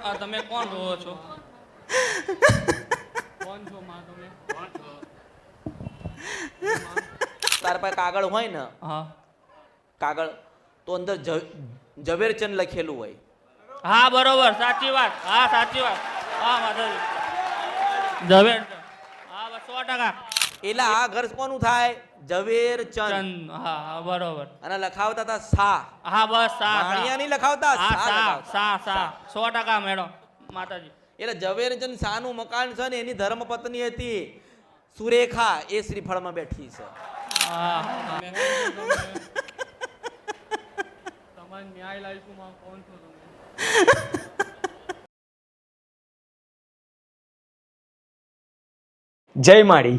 આ તમે કોણ રહો છો? કોણ છો માં તમે? તાર પાસે કાગળ હોય ને હા. કાગળ તો અંદર ઝવેરચંદ લખેલું હોય. હા બરોબર સાચી વાત હા સાચી વાત. હા માધવજી ઝવેર હા સો ટકા. એટલે આ ઘર કોનું થાય? ઝવેરચંદ ચંદ. હા હા બરોબર. અને લખાવતા હતા સા. હા બસ સા વાણિયા નહીં લખાવતા? સા સા. સા સા. ટકા મેડમ માતાજી. એટલે ઝવેરચંદ શાહનું મકાન છે ને એની ધર્મપત્ની હતી સુરેખા. એ શ્રીફળમાં બેઠી છે. હા તમારે ન્યાય લાવીશું માં કોણ છો તમે? જય માળી.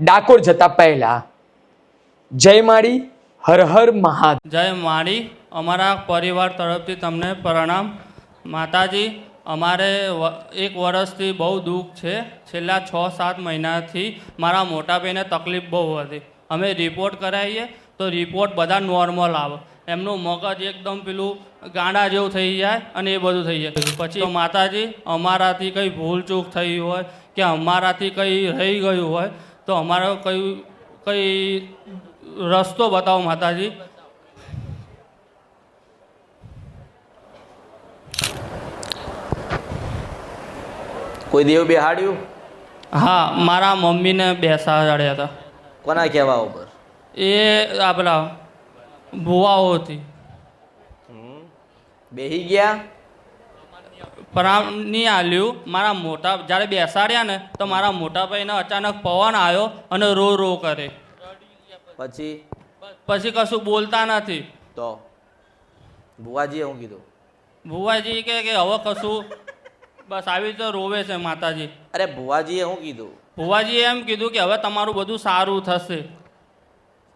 ડાકોર જતા પહેલા. જય માળી, હર હર મહાદેવ. જય માળી, અમારા પરિવાર તરફથી તમને પ્રણામ. માતાજી, અમારે એક વર્ષથી બહુ દુઃખ છે. છેલ્લા છ, સાત મહિનાથી મારા મોટા ભાઈને તકલીફ બહુ હતી. અમે રિપોર્ટ કરાવીએ તો રિપોર્ટ બધા નોર્મલ આવે. એમનું મગજ એકદમ પેલું ગાંડા જેવું થઈ જાય અને એ બધું થઈ જાય. પછી માતાજી, અમારાથી કંઈ ભૂલચૂક થઈ હોય કે અમારાથી કંઈ રહી ગયું હોય તો અમારો કઈ કંઈ રસ્તો બતાવો માતાજી? કોઈ દેવ બેહાડ્યું? હા મારા મમ્મીને બેસાડ્યા હતા. કોના કહેવા ઉપર? એ આપણા ભુવાઓથી બેહી ગયા? નહીં આલ્યું મારા મોટા જ્યારે બેસાડ્યા ને તો મારા મોટા ભાઈને અચાનક પવન આવ્યો અને રો રો કરે. પછી? પછી કશું બોલતા નથી. તો? ભુવાજીએ શું કીધું? ભુવાજી કહે કે હવે કશું બસ આવી રીતે રોવે છે માતાજી. અરે ભુવાજીએ શું કીધું? ભુવાજીએ એમ કીધું કે હવે તમારું બધું સારું થશે.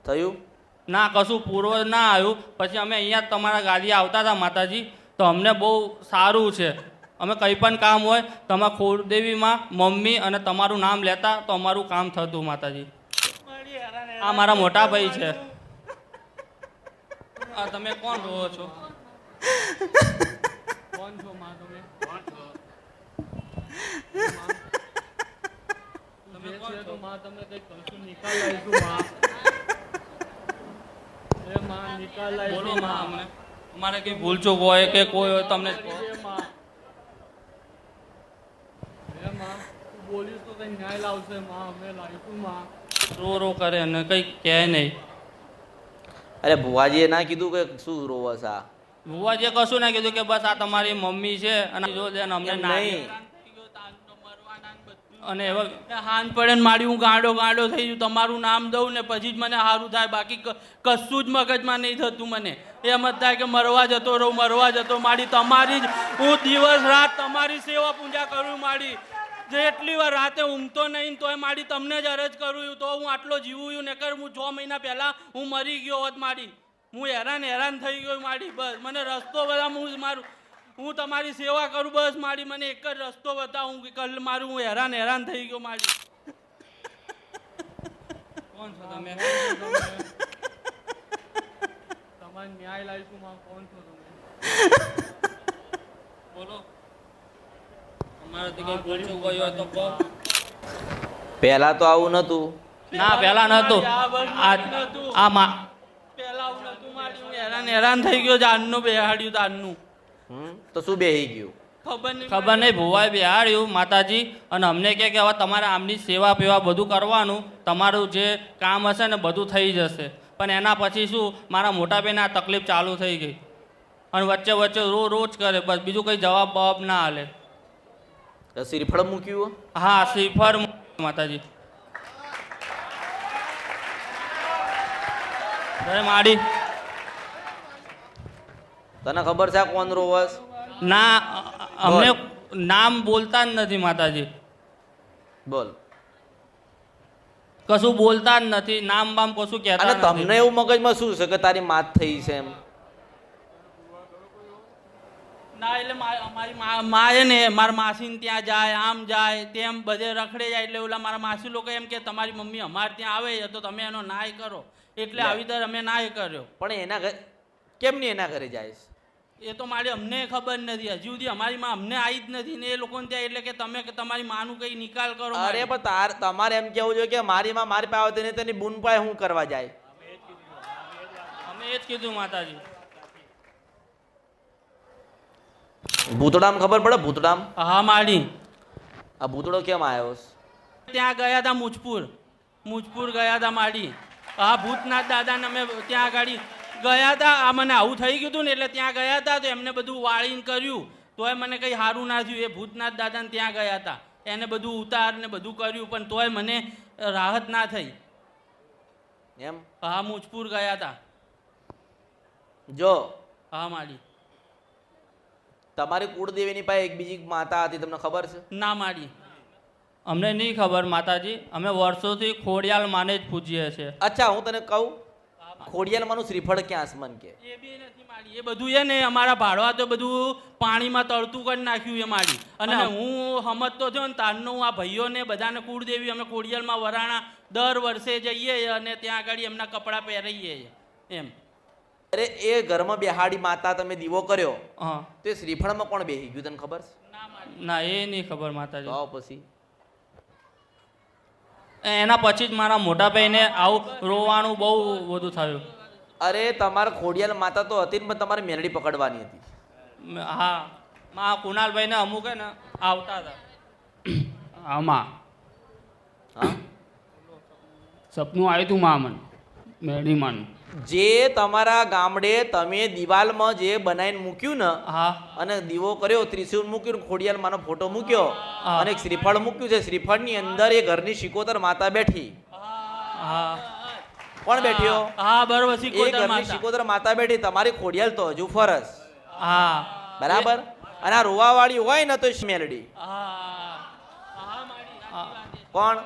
થયું? ના કશું પૂર્વ ના આવ્યું. પછી અમે અહીંયા તમારા ગાડી આવતા હતા માતાજી. તો અમને બહુ સારું છે. અમે કંઈ પણ કામ હોય તમારા કુળદેવીમાં મમ્મી અને તમારું નામ લેતા તો અમારું કામ થતું માતાજી. આ મારા મોટા ભાઈ છે. આ તમે કોણ રહો છો? કોણ છો માં તમે? તમે કોણ છો? માં તમે કઈ કશું નિકાલ લાવીશું માં? એ માં નિકાલ બોલો લાવીશું માં? અમને. અમારે કંઈ ભૂલચૂક હોય કે કોઈ હોય તમને જ કહો. એ માં એ માં તું ન્યાય લાવશે માં અમે લાવીશું માં. રો રો કરે અને કંઈ કહે નહીં. અરે ભુવાજીએ ના કીધું કે શું રોવસ સા ભુવાજીએ કશું ના કીધું કે બસ આ તમારી મમ્મી છે અને જો દે અમને નહીં. અને એવા હાન પડે ને મારી હું ગાંડો ગાંડો થઈ ગયું તમારું નામ દઉં ને પછી જ મને સારું થાય બાકી કશું જ મગજમાં નહીં થતું મને. એમ જ થાય કે મરવા જતો રહું મરવા જતો મારી તમારી જ હું દિવસ રાત તમારી સેવા પૂજા કરું મારી. જેટલી વાર રાતે ઊંઘતો નહીં, તોય મારી તમને જ અરજ કરું તો હું આટલો જીવું છું નકર હું છ મહિના પહેલાં હું મરી ગયો હોત મારી હું હેરાન હેરાન થઈ ગયો મારી બસ. મને રસ્તો બધા હું મારું, હું તમારી સેવા કરું, બસ મારી મને એક જ રસ્તો બતાવ, હું કલ મારું, હું હેરાન હેરાન થઈ ગયો મારી કોણ છો તમે? તમારે ન્યાય લાવીશું કોણ છો તમે? બોલો અમારાથી કઈ ભૂલચૂક ગઈ હોય તો કહો પહેલા તો આવું નતું. ના પહેલા નહોતું આ નતું. હેરાન હેરાન થઈ ગયો જાનનું બેહાડ્યું તાનનું? તો શું બેહી ગયું? ખબર નહીં ભુવાય ભુવાએ બિહાડ્યું. માતાજી અને અમને કહે કે હવે તમારે આમની સેવા પેવા બધું કરવાનું. તમારું જે કામ હશે ને બધું થઈ જશે. પણ એના પછી શું? મારા મોટા બેને આ તકલીફ ચાલુ થઈ ગઈ. અને વચ્ચે વચ્ચે રો રોજ કરે બસ બીજું કંઈ જવાબ બવાબ ના હાલે શ્રીફળ મૂક્યું હા. શ્રીફળ માતાજી. માડી. તને ખબર છે આ કોણ રોવસ? ના અમને નામ બોલતા જ નથી માતાજી. બોલ. કશું બોલતા જ નથી નામ બામ કશું કહેતા તમને એવું મગજમાં શું છે કે તારી માત થઈ છે એમ? ના એટલે મારી માએ ને મારા માસીને ત્યાં જાય આમ જાય તેમ બધે રખડે જાય એટલે ઓલા મારા માસી લોકો એમ કે તમારી મમ્મી અમારે ત્યાં આવે તો તમે એનો નાય કરો. એટલે આવી રીતે અમે નાય કર્યો. પણ એના ઘરે કેમ નહીં એના ઘરે જાય એ તો મારી અમને ખબર નથી. હજી સુધી અમારી માં અમને આવી જ નથી ને એ લોકોને ત્યાં એટલે કે તમે તમારી માનું કઈ નિકાલ કરો અરે પણ તાર તમારે એમ કેવું જોઈએ કે મારી માં મારી પાસે આવતી નહીં તેની બૂન પાસે હું કરવા જાય? અમે એ જ કીધું માતાજી. ભૂતડામ ખબર પડે? ભૂતડામ? હા માડી. આ ભૂતડો કેમ આવ્યો ત્યાં ગયા હતા મુજપુર. મુજપુર ગયા હતા માડી. હા ભૂતનાથ દાદાને અમે ત્યાં આગળ ગયા હતા આ મને આવું થઈ ગયું હતું ને એટલે ત્યાં ગયા હતા તો એમને બધું વાળીને કર્યું. તોય મને કંઈ સારું ના થયું. એ ભૂતનાથ દાદાને ત્યાં ગયા હતા એને બધું ઉતાર ને બધું કર્યું પણ તોય મને રાહત ના થઈ. એમ? હા મુજપુર ગયા હતા જો. હા માડી. તમારી કુળદેવીની પાસે એક બીજી માતા હતી તમને ખબર છે? ના માડી અમને નહીં ખબર માતાજી. અમે વર્ષોથી ખોડિયાલ માને જ પૂજીએ છીએ. અચ્છા હું તને કહું ખોડિયાલ માનું શ્રીફળ ક્યાં છે મન કે? એ બી નથી મારી. એ બધું છે ને અમારા ભાડવા તો બધું પાણીમાં તળતું કરી નાખ્યું એ માડી અને હું સમજતો થયો ને તારનો આ ભાઈઓને બધાને કુળદેવી અમે ખોડિયાલમાં વરાણા દર વર્ષે જઈએ અને ત્યાં આગળ એમના કપડાં પહેરીએ એમ. અરે એ ઘરમાં બેહાડી માતા તમે દીવો કર્યો? હા. તો એ શ્રીફળમાં કોણ બેહી ગયું તને ખબર છે? ના એ નહીં ખબર માતાજી. તો પછી. એના પછી જ મારા મોટા ભાઈને આવું રોવાનું બહુ બધું થયું. અરે તમારે ખોડિયાલ માતા તો હતી ને પણ તમારે મેલડી પકડવાની હતી. હા. મા કુણાલભાઈને અમુક હે ને આવતા હતા. આમાં. હા? સપનું આવ્યું હતું મા મને મેરડીમાંનું જે તમારા ગામડે તમે દિવાલમાં જે બનાવીને મૂક્યું ને હા. અને દીવો કર્યો ત્રિશુલ મૂક્યું ખોડિયાલ માનો ફોટો મૂક્યો અને એક શ્રીફળ મૂક્યું છે શ્રીફળની અંદર એ ઘરની શિકોતર માતા બેઠી. હા. કોણ બેઠ્યો? હા બરોબર એ ઘરની માતા. શિકોતર માતા બેઠી તમારી ખોડિયાલ તો હજુ ફરસ. હા. બરાબર? અને આ રોવાવાળી હોય ને તો સ્મેલડી. કોણ?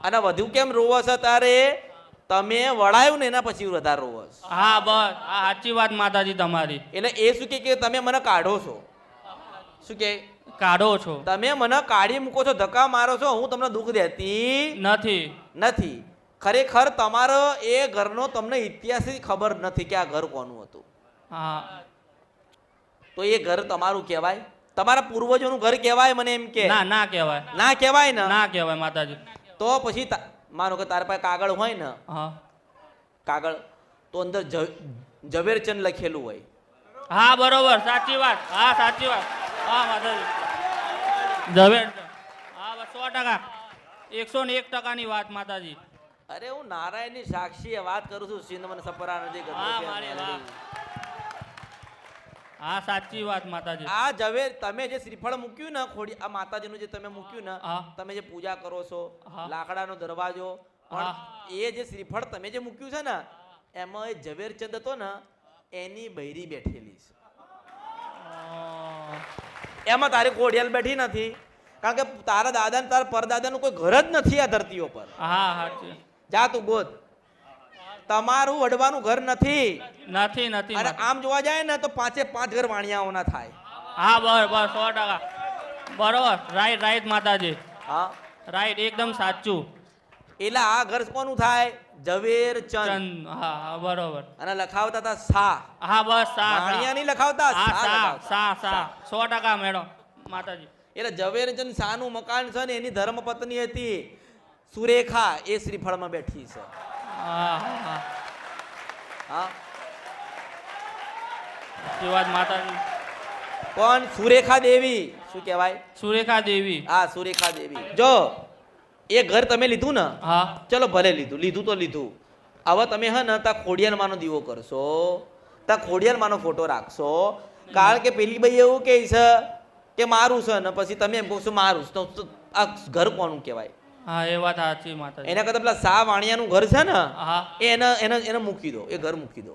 અને વધુ કેમ રોવો છો તારે? તમે વળાયું ને એના પછી વધારે રોવો હા બસ. આ સાચી વાત માતાજી તમારી. એટલે એ શું કે કે તમે મને કાઢો છો? શું કે? કાઢો છો. તમે મને કાઢી મૂકો છો ધક્કા મારો છો હું તમને દુઃખ દેતી નથી. નથી. ખરેખર તમારો એ ઘરનો તમને ઇતિહાસ ખબર નથી કે આ ઘર કોનું હતું. હા. તો એ ઘર તમારું કહેવાય? તમારા પૂર્વજોનું ઘર કહેવાય મને એમ કે? ના ના કહેવાય. ના કહેવાય ને? ના કહેવાય માતાજી. તો પછી માનો કે તારા પાસે કાગળ હોય ને હા. કાગળ તો અંદર ઝવેરચંદ લખેલું હોય. હા બરોબર સાચી વાત. હા સાચી વાત. હા માતાજી. ઝવેર હા બસ સો ટકા. એકસો ને એક ટકાની વાત માતાજી. અરે હું નારાયણની સાક્ષીએ વાત કરું છું સિંધ મને સપરા નથી કરતો હા મારી મેલડી. હા સાચી વાત માતાજી. આ ઝવેર તમે જે શ્રીફળ મૂક્યું ને ખોડી આ માતાજીનું જે તમે મૂક્યું ને તમે જે પૂજા કરો છો લાકડાનો દરવાજો પણ એ જે શ્રીફળ તમે જે મૂક્યું છે ને એમાં એ ઝવેરચંદ હતો ને એની બૈરી બેઠેલી છે. એમાં તારી કોડિયાલ બેઠી નથી કારણ કે તારા દાદા ને તારા પરદાદાનું કોઈ ઘર જ નથી આ ધરતીઓ પર. હા હા જા તું ગોત તમારું વડવાનું ઘર નથી. નથી નથી અને આમ જોવા જાય ને તો પાંચે પાંચ ઘર વાણિયાઓના થાય. હા બસ સો ટકા. બરોબર. રાઈટ રાઈટ માતાજી. હા. રાઈટ એકદમ સાચું. એટલે આ ઘર કોનું થાય? ઝવેરચંદ ચંદ. હા બરોબર. અને લખાવતા હતા સા. હા બસ સા વાણિયા નહીં લખાવતા? સા સા સા સો. ટકા મેડમ માતાજી. એટલે ઝવેરચંદ શાહનું મકાન છે ને એની ધર્મપત્ની હતી સુરેખા એ શ્રીફળમાં બેઠી છે. હા હા. હા હા સાચી વાત માતાજી. કોણ સુરેખા દેવી શું કહેવાય? સુરેખા દેવી. હા સુરેખા દેવી. જો એ ઘર તમે લીધું ને? હા. ચલો ભલે લીધું. લીધું તો લીધું. હવે તમે હે ને તા ખોડિયારમાંનો દીવો કરશો. તા ખોડિયારમાંનો ફોટો રાખશો. કારણ કે પેલી ભાઈ એવું કહે છે કે મારું છે ને પછી તમે એમ કહો છો મારું તો તો આ ઘર કોનું કહેવાય? હા એ વાત સાચી માતા એના કરતા પેલા સા વાણિયાનું ઘર છે ને હા. એ એને એને એને મૂકી દો એ ઘર મૂકી દો.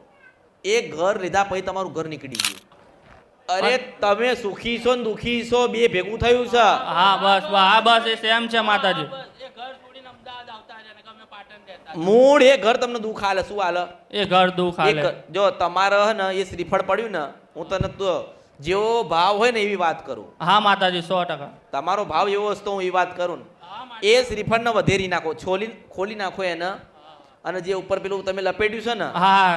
એ ઘર લીધા પછી તમારું ઘર નીકળી ગયું. અરે તમે સુખી છો ને દુખી છો બે ભેગું થયું છે. હા બસ બસ હા બસ એ સેમ છે માતાજી. બસ એ ઘર છોડીને અમદાવાદ આવતા રહ્યા ને કે અમે પાટણ રહેતા મૂળ એ ઘર તમને દુઃખ હાલે શું હાલે એ ઘર દુઃખ હાલે જો તમારે ને એ શ્રીફળ પડ્યું ને હું તને તો જેવો ભાવ હોય ને એવી વાત કરું. હા માતાજી સો ટકા. તમારો ભાવ એવો હશે તો હું એ વાત કરું ને. એ શ્રીફળને વધેરી નાખો છોલી ખોલી નાખો એને. અને જે ઉપર પેલું તમે લપેટ્યું છે ને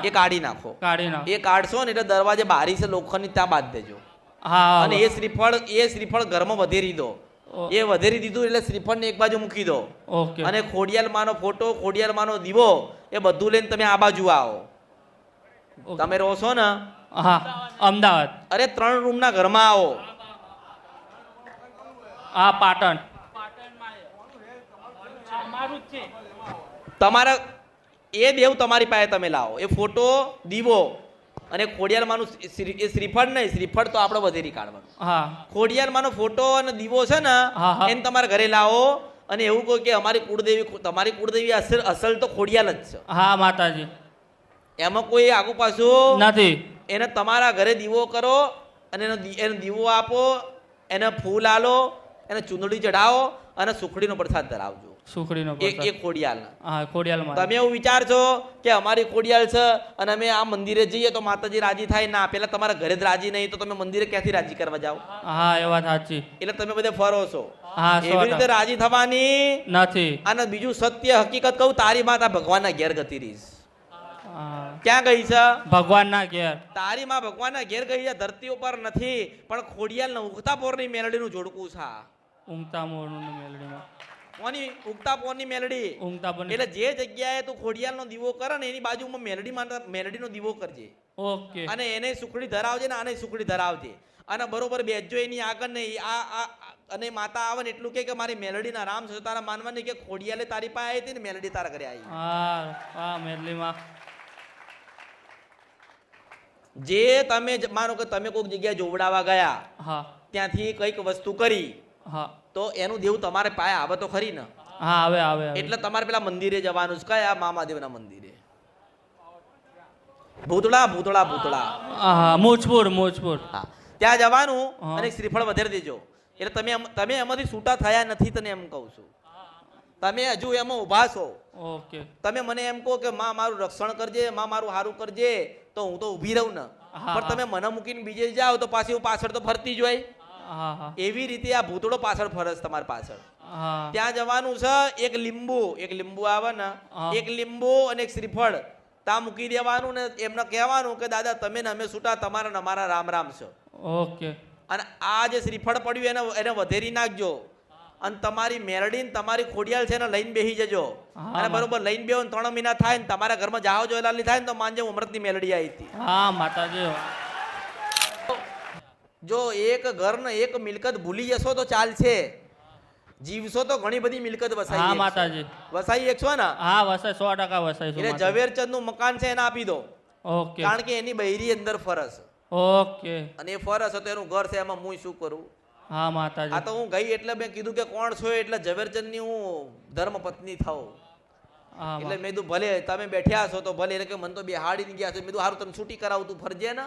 એ કાઢી નાખો. કાઢી નાખ. એ કાઢશો ને એટલે દરવાજે બારી છે લોખંડની ત્યાં બાદ દેજો. અને એ શ્રીફળ એ શ્રીફળ ઘરમાં વધેરી દો. એ વધેરી દીધું એટલે શ્રીફળને એક બાજુ મૂકી દો. અને ખોડિયાલ માનો ફોટો ખોડિયાલ માનો દીવો એ બધું લઈને તમે આ બાજુ આવો. તમે રહો છો ને? હા અમદાવાદ. અરે ત્રણ રૂમના ઘરમાં આવો. હા પાટણ પાટણમાં એ. અમારું જ છે તમારા એ દેવ તમારી પાસે તમે લાવો. એ ફોટો દીવો અને ખોડિયારમાંનું એ શ્રીફળ નહીં શ્રીફળ તો આપણે વધેરી કાઢવાનું. હા. ખોડિયાલમાંનો ફોટો અને દીવો છે ને. એને તમારા ઘરે લાવો અને એવું કહો કે અમારી કુળદેવી તમારી કુળદેવી અસલ અસલ તો ખોડિયાલ જ છે. હા માતાજી. એમાં કોઈ આગુ પાછું નથી. એને તમારા ઘરે દીવો કરો અને એનો એનો એને દીવો આપો એને ફૂલ આલો એને ચૂંદડી ચઢાવો અને સુખડીનો પ્રસાદ ધરાવજો. સુખડીનો એ એ હા ખોડિયાલમાં. તમે એવું વિચારશો કે અમારી ખોડિયાલ છે અને અમે આ મંદિરે જઈએ તો માતાજી રાજી થાય? ના પેલા તમારા ઘરે જ રાજી નહીં તો તમે મંદિરે ક્યાંથી રાજી કરવા જાઓ? હા એ વાત સાચી. એટલે તમે બધે ફરો છો. હા એવી રીતે રાજી થવાની નથી. અને બીજું સત્ય હકીકત કહું તારી માતા ભગવાનના ઘેર ગતિ રહીશ. ક્યાં ગઈ છે? ભગવાનના ઘેર. તારી માં ભગવાનના ઘેર ગઈ છે ધરતી ઉપર નથી પણ ખોડિયાલ ઉગતા પોરની મેલડીનું જોડકું છે. ઊંઘતા મોરનું મેલડીમાં. કોની ઉગતા પોરની મેલડી. ઉગતા પણ એટલે જે જગ્યાએ તું ખોડિયાલનો દીવો કરે ને એની બાજુમાં મેલડી મેલડીનો દીવો કરજે. ઓકે. અને એને સુખડી ધરાવજે ને આને સુખડી ધરાવજે. અને બરોબર બેસજો એની આગળ ને આ અને માતા આવે ને એટલું કે મારી મેલડીના રામ છે તારા માનવાની કે ખોડિયાલે તારી પાસે આવી હતી ને મેલડી તારા ઘરે આવી હા હા મેરલીમાં જે તમે માનો કે તમે કોઈક જગ્યાએ જોવડાવા ગયા હા. ત્યાંથી કંઈક વસ્તુ કરી. હા. તો એનું દેવું તમારે પાસે આવે તો ખરી ને? હા આવે આવે. એટલે તમારે પેલા મંદિરે જવાનું છે. કયા મામાદેવના મંદિરે? ભૂતળા ભૂતળા ભૂતળા. હા મોજપુર મુજપુર. હા. ત્યાં જવાનું અને શ્રીફળ વધારી દેજો. એટલે તમે તમે એમાંથી છૂટા થયા નથી તને એમ કહું છું. તમે હજુ એમાં ઊભા છો. ઓકે. તમે મને એમ કહો કે માં મારું રક્ષણ કરજે માં મારું સારું કરજે તો હું તો ઊભી રહું ને. પણ તમે મને મૂકીને બીજે જાઓ તો પાછી હું પાછળ તો ફરતી જ હોય. એવી રીતે આ ભૂતળો પાછળ ફરસ તમારી પાછળ. ત્યાં જવાનું છે એક લીંબુ એક લીંબુ આવે ને એક લીંબુ અને એક શ્રીફળ. ત્યાં મૂકી દેવાનું ને એમને કહેવાનું કે દાદા તમે ને અમે છૂટા તમારા ને અમારા રામ રામ છો. ઓકે. અને આ જે શ્રીફળ પડ્યું એને એને વધેરી નાખજો. અને તમારી મેરડી ને તમારી ખોડિયાલ છે એને લઈને બેસી જજો. અને બરોબર લઈને બેહો ને ત્રણ મહિના થાય ને તમારા ઘરમાં જાઓ જો જોયેલાલી થાય ને તો માનજે અમૃતની મેલડી આવી હતી. હા માતાજી. જો એક ઘર ને એક મિલકત ભૂલી જશો તો ચાલશે. જીવશો તો ઘણી બધી મિલકત વસાઈ હા. માતાજી. વસાઈ એકશો ને? હા વસાઈ સો ટકા વસાઈ એટલે ઝવેરચંદનું મકાન છે એને આપી દો. ઓકે. કારણ કે એની બૈરી અંદર ફરસ ઓકે. અને એ ફરસ હતો એનું ઘર છે એમાં હું શું કરું? હા આ તો હું ગઈ એટલે મેં કીધું કે કોણ છો એટલે ઝવેરચંદની હું ધર્મ પત્ની થાઉં એટલે મેં કીધું ભલે તમે બેઠ્યા છો તો ભલે. એટલે કે મને તો બે બિહાડીને ગયા છે. મેં કીધું સારું તમે છૂટી કરાવું તું ફરજે ને?